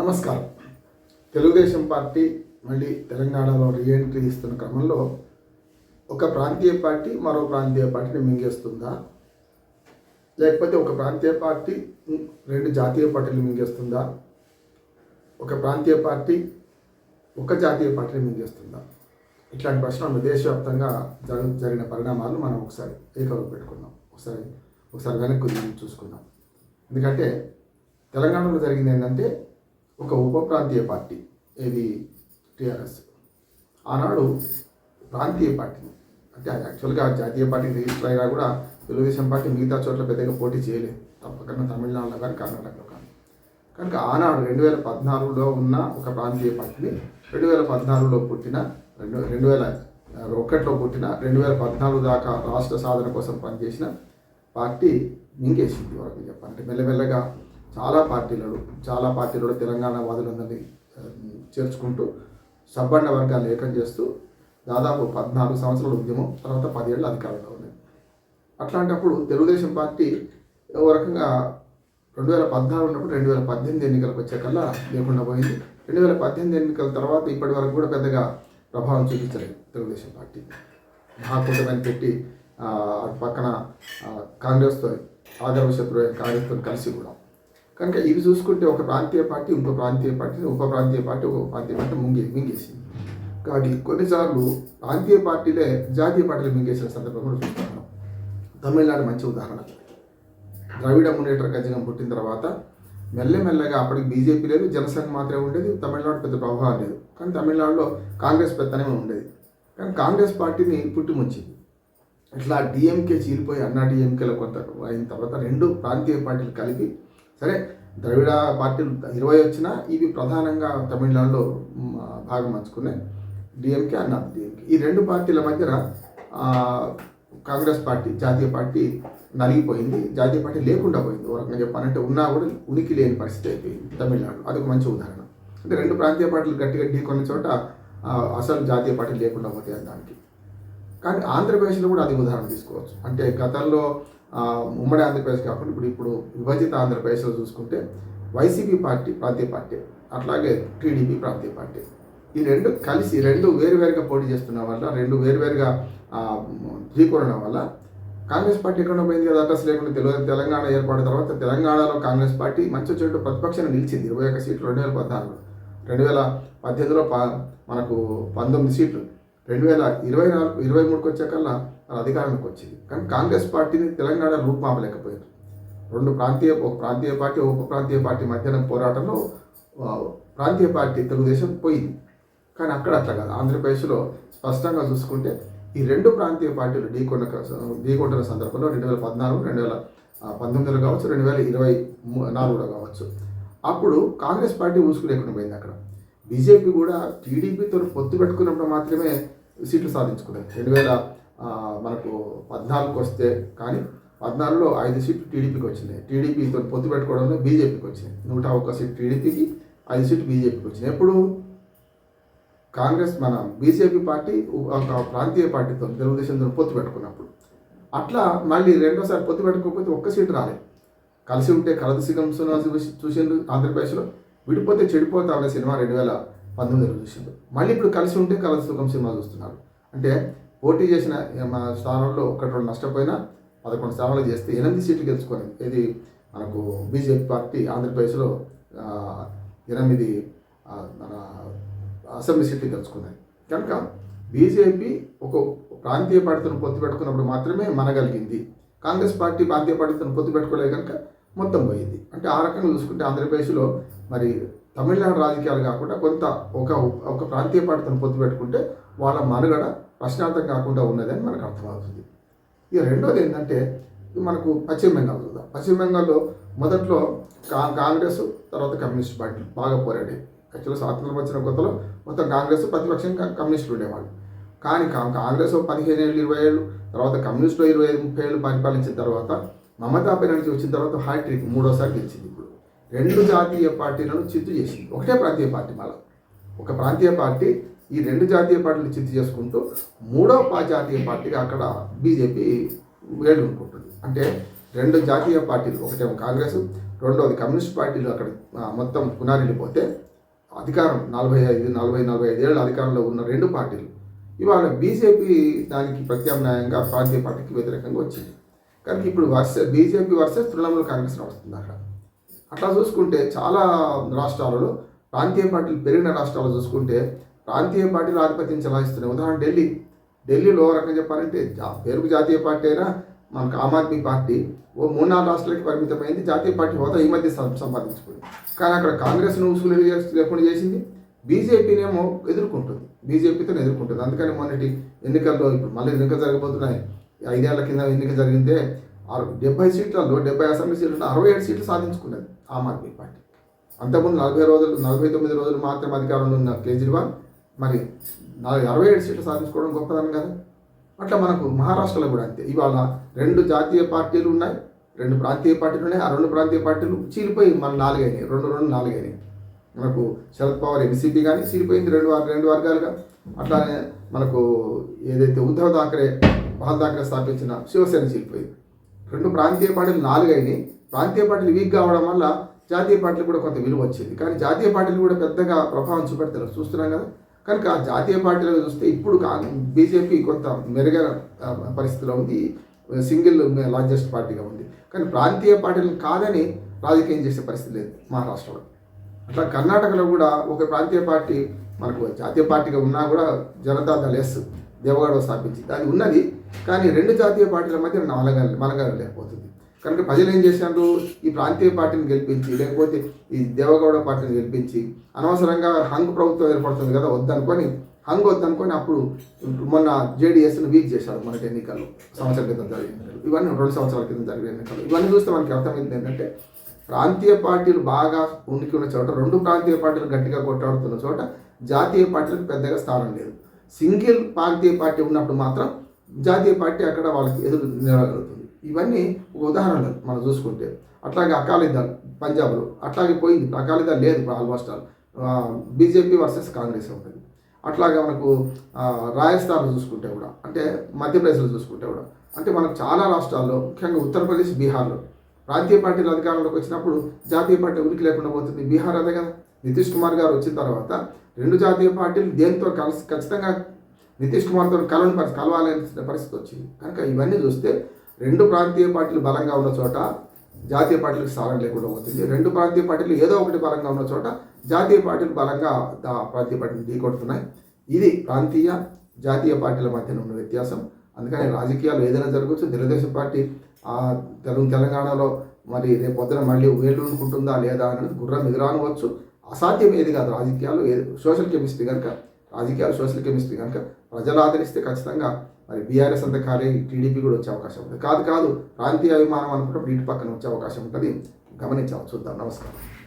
నమస్కారం. తెలుగుదేశం పార్టీ మళ్ళీ తెలంగాణలో రీఎంట్రీ ఇస్తున్న క్రమంలో ఒక ప్రాంతీయ పార్టీ మరో ప్రాంతీయ పార్టీని మింగేస్తుందా? లేకపోతే ఒక ప్రాంతీయ పార్టీ రెండు జాతీయ పార్టీలు మింగేస్తుందా? ఒక ప్రాంతీయ పార్టీ ఒక జాతీయ పార్టీని మింగేస్తుందా? ఇట్లాంటి ప్రశ్నలు దేశవ్యాప్తంగా జరు జరిగిన పరిణామాలు మనం ఒకసారి ఏకలో పెట్టుకుందాం. ఒకసారి ఒకసారి వెనక్కి చూసుకుందాం. ఎందుకంటే తెలంగాణలో జరిగింది ఏంటంటే ఒక ఉప ప్రాంతీయ పార్టీ ఇది టీఆర్ఎస్. ఆనాడు ప్రాంతీయ పార్టీని అంటే యాక్చువల్గా జాతీయ పార్టీ రిజిస్టర్ అయినా కూడా తెలుగుదేశం పార్టీ మిగతా చోట్ల పెద్దగా పోటీ చేయలేదు. తప్పకుండా తమిళనాడులో కానీ కర్ణాటకలో కానీ. కనుక ఆనాడు రెండు వేల పద్నాలుగులో ఉన్న ఒక ప్రాంతీయ పార్టీని రెండు వేల పద్నాలుగులో పుట్టిన రెండు రెండు వేల ఒకటిలో పుట్టిన రెండు వేల పద్నాలుగు దాకా రాష్ట్ర సాధన కోసం పనిచేసిన పార్టీ మింగేసింది వరకు చెప్పాలంటే. మెల్లమెల్లగా చాలా పార్టీలు చాలా పార్టీలలో తెలంగాణ వాదులందరినీ చేర్చుకుంటూ సబ్బండ వర్గాలు ఏకం చేస్తూ దాదాపు పద్నాలుగు సంవత్సరాల ఉద్యమం తర్వాత పదేళ్ళు అధికారంలో ఉన్నాయి అట్లాంటప్పుడు తెలుగుదేశం పార్టీ ఓ రకంగా రెండు వేల పద్నాలుగు ఉన్నప్పుడు రెండు వేల పద్దెనిమిది ఎన్నికలకు వచ్చేకల్లా లేకుండా పోయింది. రెండు వేల పద్దెనిమిది ఎన్నికల తర్వాత ఇప్పటి వరకు కూడా పెద్దగా ప్రభావం చూపించలేదు తెలుగుదేశం పార్టీ. మహాకూటమిని పెట్టి అటు పక్కన కాంగ్రెస్తో ఆదర్శ కాంగ్రెస్తో కలిసి కూడా కనుక ఇవి చూసుకుంటే ఒక ప్రాంతీయ పార్టీ ఇంకో ప్రాంతీయ పార్టీ ఉప ప్రాంతీయ పార్టీ ఒక ప్రాంతీయ పార్టీ ముంగి మింగేసింది. కానీ కొన్నిసార్లు ప్రాంతీయ పార్టీలే జాతీయ పార్టీలు మింగేసిన సందర్భం కూడా చూస్తున్నాం తమిళనాడు మంచి ఉదాహరణ. ద్రవిడ మునేటర్ కజగం పుట్టిన తర్వాత మెల్లమెల్లగా అప్పటికి బీజేపీ లేదు జనసేన మాత్రమే ఉండేది తమిళనాడు పెద్ద ప్రభావం లేదు. కానీ తమిళనాడులో కాంగ్రెస్ పెత్తనమే ఉండేది. కానీ కాంగ్రెస్ పార్టీని పుట్టిముంచింది ఇట్లా డిఎంకే చీలిపోయి అన్నా డిఎంకేలో కొంత అయిన తర్వాత రెండు ప్రాంతీయ పార్టీలు కలిపి సరే ద్రవిడ పార్టీలు ఇరవై వచ్చినా ఇవి ప్రధానంగా తమిళనాడులో భాగం పంచుకున్నాయి డిఎంకే అన్నా డిఎంకే. ఈ రెండు పార్టీల మధ్యన కాంగ్రెస్ పార్టీ జాతీయ పార్టీ నలిగిపోయింది. జాతీయ పార్టీ లేకుండా పోయింది. ఓ రకంగా చెప్పాలంటే ఉన్నా కూడా ఉనికి లేని పరిస్థితి అయిపోయింది తమిళనాడు అదొక మంచి ఉదాహరణ. అంటే రెండు ప్రాంతీయ పార్టీలు గట్టిగా ఢీకొన్న చోట అసలు జాతీయ పార్టీ లేకుండా పోతాయి దానికి కానీ ఆంధ్రప్రదేశ్లో కూడా అది ఉదాహరణ తీసుకోవచ్చు. అంటే గతంలో ఉమ్మడి ఆంధ్రప్రదేశ్ కాకుండా ఇప్పుడు ఇప్పుడు విభజిత ఆంధ్రప్రదేశ్లో చూసుకుంటే వైసీపీ పార్టీ ప్రాంతీయ పార్టీ అట్లాగే టీడీపీ ప్రాంతీయ పార్టీ. ఈ రెండు కలిసి రెండు వేరువేరుగా పోటీ చేస్తున్న వల్ల రెండు వేరువేరుగా ఆ, ఢీకొనడం వల్ల కాంగ్రెస్ పార్టీ ఎక్కడ పోయింది కదా అడ్రస్ లేకుండా తెలుగు తెలంగాణ ఏర్పడిన తర్వాత తెలంగాణలో కాంగ్రెస్ పార్టీ మంచి చెడు ప్రతిపక్షంగా నిలిచింది. ఇరవై ఒక్క సీట్లు రెండు వేల పద్నాలుగు రెండు వేల పద్దెనిమిదిలో ప మనకు పంతొమ్మిది సీట్లు. రెండు వేల ఇరవై నాలుగు ఇరవై మూడుకి వచ్చాకల్లా మన అధికారంలోకి వచ్చింది. కానీ కాంగ్రెస్ పార్టీని తెలంగాణ రూపుమాపలేకపోయారు. రెండు ప్రాంతీయ ఒక ప్రాంతీయ పార్టీ ఉప ప్రాంతీయ పార్టీ మధ్యన పోరాటంలో ప్రాంతీయ పార్టీ తెలుగుదేశం పోయింది. కానీ అక్కడ అట్లా కాదు. ఆంధ్రప్రదేశ్లో స్పష్టంగా చూసుకుంటే ఈ రెండు ప్రాంతీయ పార్టీలు ఢీకొన్న ఢీకొంటున్న సందర్భంలో రెండు వేల పద్నాలుగు రెండు వేల పంతొమ్మిదిలో కావచ్చు రెండు వేల ఇరవై నాలుగులో కావచ్చు. అప్పుడు కాంగ్రెస్ పార్టీ ఊసుకులేకుండా పోయింది అక్కడ. బీజేపీ కూడా టీడీపీతో పొత్తు పెట్టుకున్నప్పుడు మాత్రమే సీట్లు సాధించుకున్నాయి రెండు వేల మనకు పద్నాలుగుకి వస్తే కానీ పద్నాలుగులో ఐదు సీట్లు టీడీపీకి వచ్చినాయి. టీడీపీతో పొత్తు పెట్టుకోవడంలో బీజేపీకి వచ్చినాయి. నూట ఒక్క సీట్ టీడీపీకి ఐదు సీట్లు బీజేపీకి వచ్చినాయి. ఎప్పుడు? కాంగ్రెస్ మన బీజేపీ పార్టీ ఒక ప్రాంతీయ పార్టీతో తెలుగుదేశంతో పొత్తు పెట్టుకున్నప్పుడు. అట్లా మళ్ళీ రెండోసారి పొత్తు పెట్టుకోకపోతే ఒక్క సీటు రాలేదు కలిసి ఉంటే కలదు సిగం చూసి- చూసిండ్రు ఆంధ్రప్రదేశ్లో. విడిపోతే చెడిపోతా అనే సినిమా రెండు వేల పంతొమ్మిదిలో చూసిండు. మళ్ళీ ఇప్పుడు కలిసి ఉంటే కలసి సుఖం సినిమా చూస్తున్నారు. అంటే పోటీ చేసిన మన స్థానంలో ఒకటి రెండు నష్టపోయినా పదకొండు స్థానాలు చేస్తే ఎనిమిది సీట్లు గెలుచుకొని ఇది మనకు బీజేపీ పార్టీ ఆంధ్రప్రదేశ్లో ఎనిమిది మన అసెంబ్లీ సీట్లు గెలుచుకున్నాయి. కనుక బీజేపీ ఒక ప్రాంతీయ పార్టీతో పొత్తు పెట్టుకున్నప్పుడు మాత్రమే మనగలిగింది. కాంగ్రెస్ పార్టీ ప్రాంతీయ పార్టీతో పొత్తు పెట్టుకోలేదు కనుక మొత్తం పోయింది. అంటే ఆ రకంగా చూసుకుంటే ఆంధ్రప్రదేశ్లో మరి తమిళనాడు రాజకీయాలు కాకుండా కొంత ఒక ఒక ప్రాంతీయ పార్టీతో పొత్తు పెట్టుకుంటే వాళ్ళ మనుగడ ప్రశ్నార్థం కాకుండా ఉన్నదని మనకు అర్థమవుతుంది. ఇక రెండోది ఏంటంటే మనకు పశ్చిమ బెంగాల్ చూద్దాం. పశ్చిమ బెంగాల్లో మొదట్లో కా కాంగ్రెస్ తర్వాత కమ్యూనిస్ట్ పార్టీ బాగా పోరాడి యాక్చువల్గా స్వాతంత్రం వచ్చిన కొత్తలో మొత్తం కాంగ్రెస్ ప్రతిపక్షం కమ్యూనిస్టులు ఉండేవాళ్ళు. కానీ కా- కాంగ్రెస్ పదిహేను ఏళ్ళు ఇరవై ఏళ్ళు తర్వాత కమ్యూనిస్టులు ఇరవై ఐదు ముప్పై ఏళ్ళు పరిపాలించిన తర్వాత మమతా బెనర్జీ వచ్చిన తర్వాత హ్యాట్రిక్ మూడోసారి గెలిచింది ఇప్పుడు. రెండు జాతీయ పార్టీలను చిత్తు చేసింది. ఒకటే ప్రాంతీయ పార్టీ మళ్ళా. ఒక ప్రాంతీయ పార్టీ ఈ రెండు జాతీయ పార్టీలు చిత్తు చేసుకుంటూ మూడో జాతీయ పార్టీగా అక్కడ బీజేపీ వేడుకుంటుంది అంటే రెండు జాతీయ పార్టీలు ఒకటేమో కాంగ్రెస్ రెండోది కమ్యూనిస్ట్ పార్టీలు అక్కడ మొత్తం పునారెళ్ళిపోతే అధికారం నలభై ఐదు నలభై నలభై ఐదు ఏళ్ళ అధికారంలో ఉన్న రెండు పార్టీలు. ఇవాళ బీజేపీ దానికి ప్రత్యామ్నాయంగా ప్రాంతీయ పార్టీకి వ్యతిరేకంగా వచ్చింది. కానీ ఇప్పుడు versus BJP versus Trinamool Congress వస్తుంది అక్కడ. అట్లా చూసుకుంటే చాలా రాష్ట్రాలలో ప్రాంతీయ పార్టీలు పెరిగిన రాష్ట్రాలు చూసుకుంటే ప్రాంతీయ పార్టీలు ఆధిపత్యం చెలాయిస్తున్నాయి. ఉదాహరణ ఢిల్లీ. ఢిల్లీలో రకంగా చెప్పాలంటే జా- పేరుకు జాతీయ పార్టీ అయినా మనకు ఆమ్ ఆద్మీ పార్టీ ఓ మూడు నాలుగు రాష్ట్రాలకి పరిమితమైంది. జాతీయ పార్టీ హోదా ఈ మధ్య సంపాదించుకుంది. కానీ అక్కడ కాంగ్రెస్ ఉసులు లేకుండా చేసింది. బీజేపీనేమో ఎదుర్కొంటుంది. బీజేపీతో ఎదుర్కొంటుంది. అందుకని మొన్నటి ఎన్నికల్లో ఇప్పుడు మళ్ళీ ఎన్నికలు జరగబోతున్నాయి. ఐదేళ్ళ కింద ఎన్నిక జరిగితే ఆరు డెబ్బై సీట్లలో డెబ్బై అసెంబ్లీ సీట్లలో అరవై ఏడు సీట్లు సాధించుకున్నది. ఆమ్ ఆద్మీ పార్టీ. అంతకుముందు నలభై రోజులు నలభై తొమ్మిది రోజులు మాత్రం అధికారంలో ఉన్న కేజ్రీవాల్ మరి నాలుగు అరవై ఏడు సీట్లు సాధించుకోవడం గొప్పదనం కదా? అట్లా మనకు మహారాష్ట్రలో కూడా అంతే. ఇవాళ రెండు జాతీయ పార్టీలు ఉన్నాయి రెండు ప్రాంతీయ పార్టీలు ఉన్నాయి ఆ రెండు ప్రాంతీయ పార్టీలు చీలిపోయి మన నాలుగైనాయి రెండు రెండు నాలుగైనాయి. మనకు శరద్ పవార్ ఎన్సీపీ కానీ చీలిపోయింది రెండు వర్గ రెండు వర్గాలుగా. అట్లానే మనకు ఏదైతే ఉద్ధవ్ థాకరే బాల్ థాకరే స్థాపించిన శివసేన చీలిపోయింది. రెండు ప్రాంతీయ పార్టీలు నాలుగైనాయి ప్రాంతీయ పార్టీలు వీక్ కావడం వల్ల జాతీయ పార్టీలు కూడా కొంత విలువ వచ్చింది. కానీ జాతీయ పార్టీలు కూడా పెద్దగా ప్రభావం చూపెడతారు. చూస్తున్నాం కదా? కనుక జాతీయ పార్టీలు చూస్తే ఇప్పుడు బీజేపీ కొంత మెరుగైన పరిస్థితిలో ఉంది. సింగిల్ లార్జెస్ట్ పార్టీగా ఉంది. కానీ ప్రాంతీయ పార్టీలు కాదని రాజకీయం చేసే పరిస్థితి లేదు మహారాష్ట్రలో. అట్లా కర్ణాటకలో కూడా ఒక ప్రాంతీయ పార్టీ మనకు జాతీయ పార్టీగా ఉన్నా కూడా జనతా దళ్ ఎస్ దేవగడ స్థాపించింది. అది ఉన్నది. కానీ రెండు జాతీయ పార్టీల మధ్య నలగ మనగలేకపోతుంది కనుక ప్రజలు ఏం చేశారు? ఈ ప్రాంతీయ పార్టీని గెలిపించి లేకపోతే ఈ దేవగౌడ పార్టీని గెలిపించి అనవసరంగా హంగ్ ప్రభుత్వం ఏర్పడుతుంది కదా వద్దనుకొని హంగ్ వద్దనుకొని అప్పుడు మొన్న జేడీఎస్ను వీక్ చేశారు మొన్నటి ఎన్నికల్లో సంవత్సరం క్రితం జరిగిన ఎన్నికలు. ఇవన్నీ రెండు సంవత్సరాల క్రితం జరిగిన ఎన్నికలు. ఇవన్నీ చూస్తే మనకి అర్థమైంది ఏంటంటే ప్రాంతీయ పార్టీలు బాగా ఉనికి ఉన్న చోట రెండు ప్రాంతీయ పార్టీలు గట్టిగా కొట్టాడుతున్న చోట జాతీయ పార్టీలకు పెద్దగా స్థానం లేదు. సింగిల్ ప్రాంతీయ పార్టీ ఉన్నప్పుడు మాత్రం జాతీయ పార్టీ అక్కడ వాళ్ళకి ఎదురు నిలగలుగుతుంది ఇవన్నీ ఒక ఉదాహరణలు మనం చూసుకుంటే అట్లాగే అకాలీదళ్ పంజాబ్లో అట్లాగే పోయింది అకాలీదళ్ లేదు almost all. BJP versus Congress ఉంటుంది. అట్లాగే మనకు రాజస్థాన్లో రాజస్థాన్ చూసుకుంటే కూడా అంటే మధ్యప్రదేశ్లో చూసుకుంటే కూడా అంటే మనకు చాలా రాష్ట్రాల్లో ముఖ్యంగా ఉత్తరప్రదేశ్ బీహార్లో ప్రాంతీయ పార్టీలు అధికారంలోకి వచ్చినప్పుడు జాతీయ పార్టీ ఉనికి లేకుండా పోతుంది. బీహార్ అదే కదా? నితీష్ కుమార్ గారు వచ్చిన తర్వాత రెండు జాతీయ పార్టీలు దేంతో కలిసి ఖచ్చితంగా నితీష్ కుమార్తో కలవని పరిస్థితి కలవాలనే పరిస్థితి వచ్చింది. కనుక ఇవన్నీ చూస్తే రెండు ప్రాంతీయ పార్టీలు బలంగా ఉన్న చోట జాతీయ పార్టీలకు స్థానం లేకుండా పోతుంది. రెండు ప్రాంతీయ పార్టీలు ఏదో ఒకటి బలంగా ఉన్న చోట జాతీయ పార్టీలు బలంగా ప్రాంతీయ పార్టీలు ఢీకొడుతున్నాయి ఇది ప్రాంతీయ జాతీయ పార్టీల మధ్యన ఉన్న వ్యత్యాసం. అందుకని రాజకీయాలు ఏదైనా జరగవచ్చు. తెలుగుదేశం పార్టీ ఆ తెలుగు తెలంగాణలో మరి రేపు పొద్దున మళ్ళీ వేళ్ళు అనుకుంటుందా లేదా అనేది గుర్రం ఎదురానవచ్చు. అసాధ్యం ఏది కాదు రాజకీయాలు ఏది సోషల్ కెమిస్ట్రీ కనుక రాజకీయాలు సోషల్ కెమిస్ట్రీ కనుక ప్రజలు ఆదరిస్తే ఖచ్చితంగా మరి బీఆర్ఎస్ అంత ఖాళీ టీడీపీ కూడా వచ్చే అవకాశం ఉంటుంది కాదు కాదు ప్రాంతీయ అభిమానం అనుకుంటే వీటి పక్కన వచ్చే అవకాశం ఉంటుంది. గమనించాలి చూద్దాం. నమస్కారం.